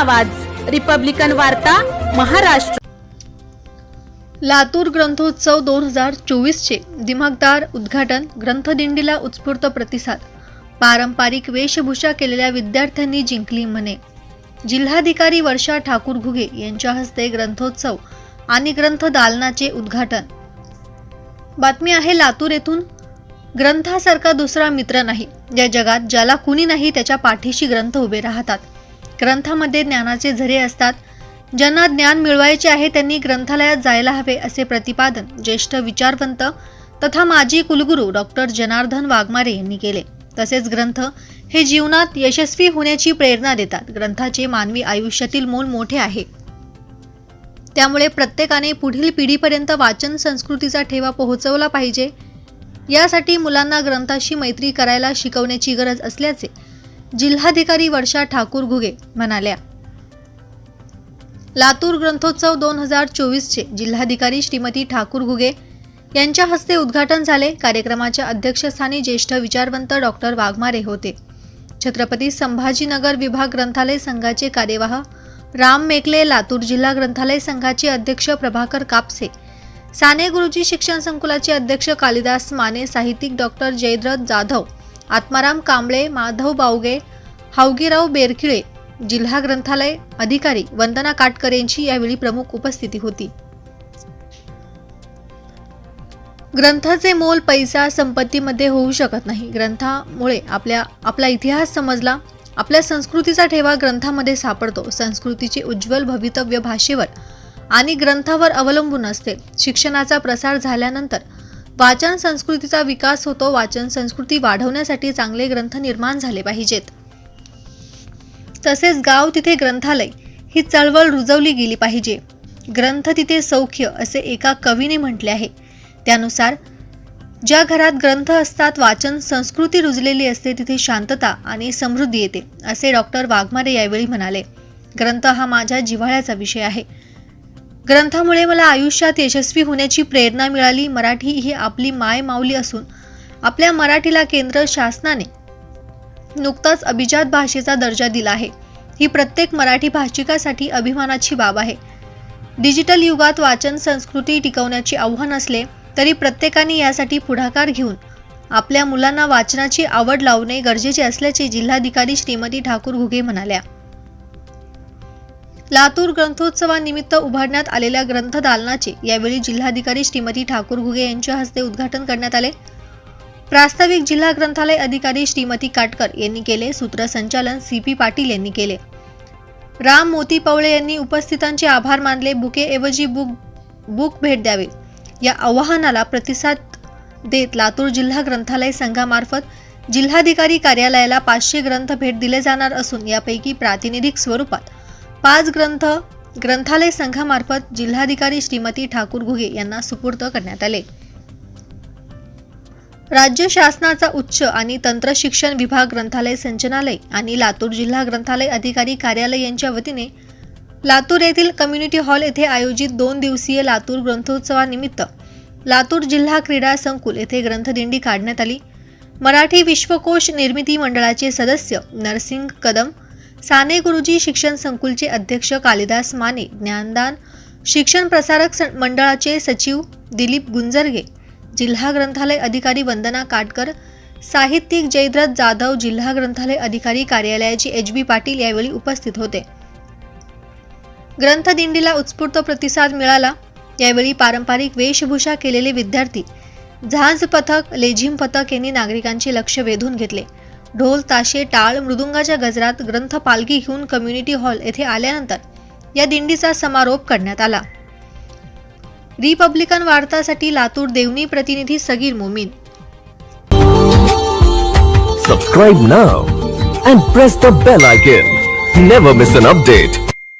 आवाज. रिपब्लिकन वार्ता महाराष्ट्र. लातूर ग्रंथोत्सव दोन हजार चोवीसचे दिमागदार उद्घाटन ग्रंथदिंडीला उत्स्फूर्त प्रतिसाद. पारंपरिक वेशभूषा केलेल्या विद्यार्थ्यांनी जिंकली म्हणे जिल्हाधिकारी वर्षा ठाकूर घुगे यांच्या हस्ते ग्रंथोत्सव आणि ग्रंथ दालनाचे उद्घाटन. बातमी आहे लातूर येथून. ग्रंथासारखा दुसरा मित्र नाही. या जगात ज्याला कुणी नाही त्याच्या पाठीशी ग्रंथ उभे राहतात. ग्रंथामध्ये ज्ञानाचे झरे असतात. ज्यांना ज्ञान मिळवायचे आहे त्यांनी ग्रंथालयात जायला हवे असे प्रतिपादन ज्येष्ठ विचारवंत तथा माजी कुलगुरू डॉक्टर जनार्दन वाघमारे यांनी केले. तसेच ग्रंथ हे जीवनात यशस्वी होण्याची प्रेरणा देतात. ग्रंथाचे मानवी आयुष्यातील मोल मोठे आहे. त्यामुळे प्रत्येकाने पुढील पिढीपर्यंत वाचन संस्कृतीचा ठेवा पोहोचवला पाहिजे. यासाठी मुलांना ग्रंथाशी मैत्री करायला शिकवण्याची गरज असल्याचे जिल्हाधिकारी वर्षा ठाकूर घुगे म्हणाल्या. लातूर ग्रंथोत्सव दोन हजार चोवीसचे जिल्हाधिकारी श्रीमती ठाकूर घुगे यांच्या हस्ते उद्घाटन झाले. कार्यक्रमाच्या अध्यक्षस्थानी ज्येष्ठ विचारवंत डॉक्टर वाघमारे होते. छत्रपती संभाजीनगर विभाग ग्रंथालय संघाचे कार्यवाह राम मेकले लातूर जिल्हा ग्रंथालय संघाचे अध्यक्ष प्रभाकर कापसे साने गुरुजी शिक्षण संकुलाचे अध्यक्ष कालिदास माने साहित्यिक डॉक्टर जयद्रथ जाधव आत्माराम कांबळे माधव बावगे हावगीराव बेरखिळे जिल्हा ग्रंथालय अधिकारी वंदना काटकर यांची यावेळी प्रमुख उपस्थिती होती. ग्रंथाचे मोल पैसा संपत्तीमध्ये होऊ शकत नाही. ग्रंथामुळे आपल्या आपला इतिहास समजला. आपल्या संस्कृतीचा ठेवा ग्रंथामध्ये सापडतो. संस्कृतीचे उज्ज्वल भवितव्य भाषेवर आणि ग्रंथावर अवलंबून असते. शिक्षणाचा प्रसार झाल्यानंतर वाचन संस्कृतीचा विकास होतो वाचन संस्कृती वाढवण्यासाठी चांगले ग्रंथ निर्माण झाले पाहिजेत. तसेच गाव तिथे ग्रंथालय ही चळवळ रुजवली गेली पाहिजे. ग्रंथ तिथे सौख्य असे एका कवीने म्हटले आहे. त्यानुसार ज्या घरात ग्रंथ असतात वाचन संस्कृती रुजलेली असते तिथे शांतता आणि समृद्धी येते असे डॉक्टर वाघमारे यावेळी म्हणाले. ग्रंथ हा माझ्या जिव्हाळ्याचा विषय आहे. ग्रंथामुळे मला आयुष्यात यशस्वी होण्याची प्रेरणा मिळाली. मराठी ही आपली माय माऊली असून आपल्या मराठीला केंद्र शासनाने नुकताच अभिजात भाषेचा दर्जा दिला आहे. ही प्रत्येक मराठी भाषिकासाठी अभिमानाची बाब आहे. डिजिटल युगात वाचन संस्कृती टिकवण्याचे आव्हान असले तरी प्रत्येकाने यासाठी पुढाकार घेऊन आपल्या मुलांना वाचनाची आवड लावणे गरजेचे असल्याचे जिल्हाधिकारी श्रीमती ठाकूर घुगे म्हणाल्या. लातूर ग्रंथोत्सवानिमित्त उभारण्यात आलेल्या ग्रंथ दालनाचे यावेळी जिल्हाधिकारी श्रीमती ठाकूर घुगे यांच्या हस्ते उद्घाटन करण्यात आले. प्रास्ताविक जिल्हा ग्रंथालय अधिकारी श्रीमती काटकर यांनी केले सूत्रसंचालन सी पी पाटील यांनी केले. राम मोती पवळे यांनी उपस्थितांचे आभार मानले बुकेऐवजी बुक बुक भेट द्यावे. या आवाहनाला प्रतिसाद देत लातूर जिल्हा ग्रंथालय संघामार्फत जिल्हाधिकारी कार्यालयाला पाचशे ग्रंथ भेट दिले जाणार असून यापैकी प्रातिनिधिक स्वरूपात पाच ग्रंथ ग्रंथालय संघामार्फत जिल्हाधिकारी श्रीमती ठाकूर घुगे यांना सुपूर्द करण्यात आले. राज्य शासनाचा उच्च आणि तंत्र शिक्षण विभाग ग्रंथालय संचनालय आणि लातूर जिल्हा ग्रंथालय अधिकारी कार्यालय यांच्या वतीने लातूर येथील कम्युनिटी हॉल येथे आयोजित दोन दिवसीय लातूर ग्रंथोत्सवानिमित्त लातूर जिल्हा क्रीडा संकुल येथे ग्रंथदिंडी काढण्यात आली. मराठी विश्वकोश निर्मिती मंडळाचे सदस्य नरसिंग कदम साने गुरुजी शिक्षण संकुलचे अध्यक्ष कालिदास माने ज्ञानदान शिक्षण प्रसारक मंडळाचे सचिव दिलीप गुंजरगे जिल्हा ग्रंथालय अधिकारी वंदना काटकर साहित्यिक जयद्रथ जाधव जिल्हा ग्रंथालय अधिकारी कार्यालयाचे एच बी पाटील यावेळी उपस्थित होते. ग्रंथदिंडीला उत्स्फूर्त प्रतिसाद मिळाला. यावेळी पारंपरिक वेशभूषा केलेले विद्यार्थी झांज पथक लेझिम पथक यांनी नागरिकांचे लक्ष वेधून घेतले. ढोल ताशे टाळ मृदुंगाच्या गजरात ग्रंथ पालखी घेऊन कम्युनिटी हॉल येथे आल्यानंतर या दिंडीचा समारोप करण्यात आला. रिपब्लिकन वार्तासाठी लातूर देवणी प्रतिनिधी Sagir Momin. Subscribe now and press the bell icon never miss an update